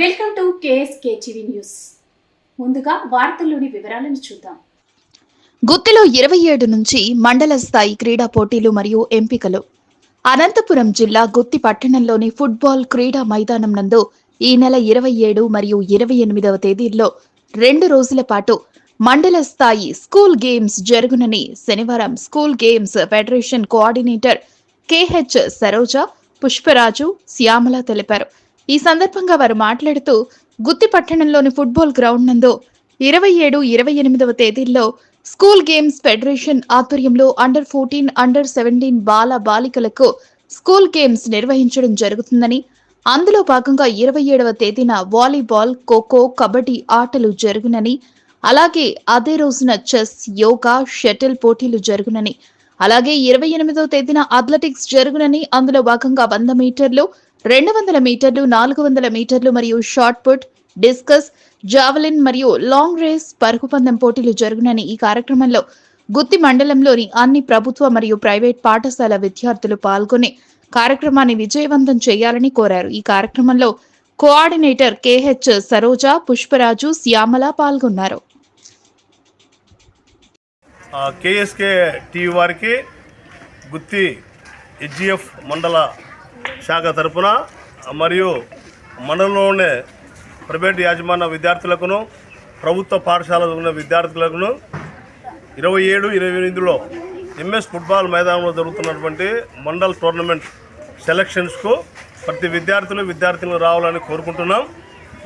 Welcome to KSK TV news. ముందుగా వార్తల్లోని వివరాలను చూద్దాం. గుత్తిలో ఇరవై ఏడు నుంచి మండల స్థాయి క్రీడా పోటీలు మరియు ఎంపికలు. అనంతపురం జిల్లా గుత్తి పట్టణంలోని ఫుట్బాల్ క్రీడా మైదానం నందు ఈ నెల ఇరవై ఏడు మరియు ఇరవై ఎనిమిదవ తేదీల్లో రెండు రోజుల పాటు మండల స్థాయి స్కూల్ గేమ్స్ జరుగునని శనివారం school games federation coordinator KH Saroja Pushparaju Shyamala తెలిపారు. ఈ సందర్భంగా వారు మాట్లాడుతూ గుత్తి పట్టణంలోని ఫుట్బాల్ గ్రౌండ్ నందు ఇరవై ఏడు ఇరవై ఎనిమిదవ తేదీల్లో స్కూల్ గేమ్స్ ఫెడరేషన్ ఆధ్వర్యంలో అండర్ ఫోర్టీన్ అండర్ సెవెంటీన్ బాల బాలికలకు స్కూల్ గేమ్స్ నిర్వహించడం జరుగుతుందని అందులో భాగంగా ఇరవై ఏడవ తేదీన వాలీబాల్ ఖోఖో కబడ్డీ ఆటలు జరుగునని అలాగే అదే రోజున చెస్ యోగా షటిల్ పోటీలు జరుగునని అలాగే ఇరవై ఎనిమిదవ తేదీన అథ్లెటిక్స్ జరుగునని అందులో భాగంగా వంద మీటర్లు రెండు వందల మీటర్లు నాలుగు వందల మీటర్లు మరియు షార్ట్ పుట్ డిస్కస్ జావలిన్ మరియు లాంగ్ రేస్ పరుగు పందెం పోటీలు జరుగునని ఈ కార్యక్రమంలో గుత్తి మండలంలోని అన్ని ప్రభుత్వ మరియు ప్రైవేట్ పాఠశాల విద్యార్థులు పాల్గొని కార్యక్రమాన్ని విజయవంతం చేయాలని కోరారు. ఈ కార్యక్రమంలో కోఆర్డినేటర్ కెహెచ్ సరోజ పుష్పరాజు శ్యామల పాల్గొన్నారు. కేఎస్కే టీవీ వారికి గుత్తి హెచ్జిఎఫ్ మండల శాఖ తరపున మరియు మండలంలోనే ప్రైవేట్ యాజమాన్య విద్యార్థులకును ప్రభుత్వ పాఠశాలలో ఉన్న విద్యార్థులకును ఇరవై ఏడు ఇరవై ఎనిమిదిలో ఎంఎస్ ఫుట్బాల్ మైదానంలో జరుగుతున్నటువంటి మండల్ టోర్నమెంట్ సెలక్షన్స్కు ప్రతి విద్యార్థులు విద్యార్థులు రావాలని కోరుకుంటున్నాం.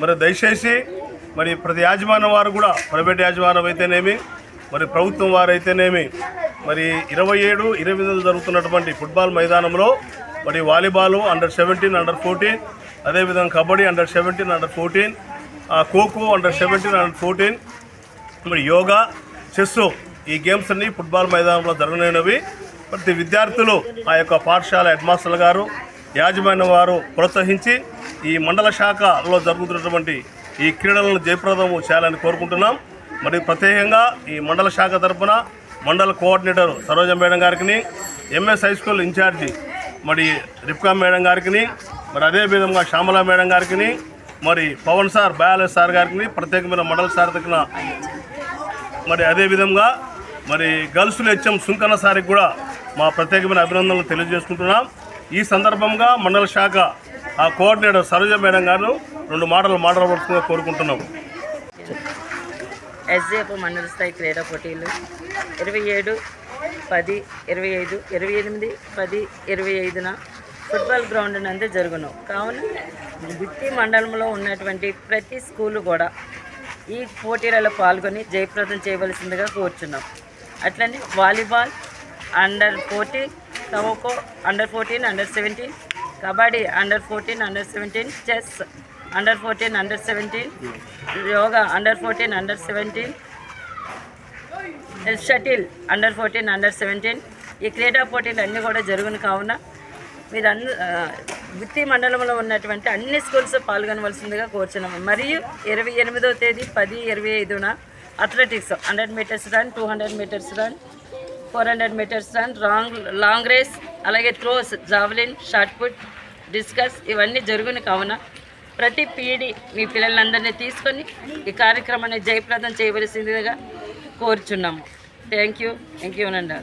మరి దయచేసి మరి ప్రతి యాజమాన్యం వారు కూడా ప్రైవేట్ యాజమాన్యం అయితేనేమి మరి ప్రభుత్వం వారైతేనేమి మరి ఇరవై ఏడు ఇరవై ఎనిమిది జరుగుతున్నటువంటి ఫుట్బాల్ మైదానంలో మరి volleyball under seventeen under fourteen అదేవిధంగా kabaddi under seventeen under fourteen kho-kho under seventeen under fourteen మరి యోగా చెస్ ఈ గేమ్స్ అన్ని ఫుట్బాల్ మైదానంలో జరగనైనవి ప్రతి విద్యార్థులు ఆ యొక్క పాఠశాల హెడ్మాస్టర్ గారు యాజమాన్యం వారు ప్రోత్సహించి ఈ మండల శాఖలో జరుగుతున్నటువంటి ఈ క్రీడలను జయప్రదము చేయాలని కోరుకుంటున్నాం. మరి ప్రత్యేకంగా ఈ మండల శాఖ తరఫున మండల కోఆర్డినేటర్ సరోజ మేడం గారికి ఎంఎస్ హై స్కూల్ ఇన్ఛార్జి మరి రిప్కా మేడం గారికి మరి అదే విధంగా శ్యామల మేడం గారికి మరి పవన్ సార్ బయాలస్ సార్ గారికి ప్రత్యేకమైన మండల సార్ దగ్గర మరి అదేవిధంగా మరి గర్ల్స్లో హెచ్ఎం సుంకన్న సార్కి కూడా మా ప్రత్యేకమైన అభినందనలు తెలియజేసుకుంటున్నాం. ఈ సందర్భంగా మండల శాఖ ఆ కోఆర్డినేటర్ సరోజ మేడం గారు రెండు మాటలు మాట్లాడవలసిందిగా కోరుకుంటున్నాం. ఎస్జేపు మండల స్థాయి క్రీడా పోటీలు. ఇరవై ఏడు పది ఇరవై ఐదు ఇరవై ఎనిమిది పది ఇరవై ఐదున ఫుట్బాల్ గ్రౌండ్ నందు జరుగును. కావున గుత్తి మండలంలో ఉన్నటువంటి ప్రతి స్కూలు కూడా ఈ పోటీలలో పాల్గొని జయప్రదం చేయవలసిందిగా కోరుచున్నాం. అట్లనే volleyball under fourteen kho-kho under fourteen under seventeen kabaddi under fourteen under seventeen chess under fourteen under seventeen yoga under fourteen under seventeen shuttle under fourteen under seventeen ఈ క్రీడా పోటీలు అన్నీ కూడా జరుగును కావున మీరు అన్ని వృత్తి మండలంలో ఉన్నటువంటి అన్ని స్కూల్స్ పాల్గొనవలసిందిగా కోరుచున్నాము. మరియు ఇరవై ఎనిమిదవ తేదీ పది ఇరవై ఐదున athletics hundred metres run two hundred metres run four hundred metres run wrong long race అలాగే throws javelin shot put discus ఇవన్నీ జరుగును కావున ప్రతి పీడి మీ పిల్లలందరినీ తీసుకొని ఈ కార్యక్రమాన్ని జయప్రదం చేయవలసిందిగా కోరుచున్నాము. థ్యాంక్ యూ థ్యాంక్ యూ అనండి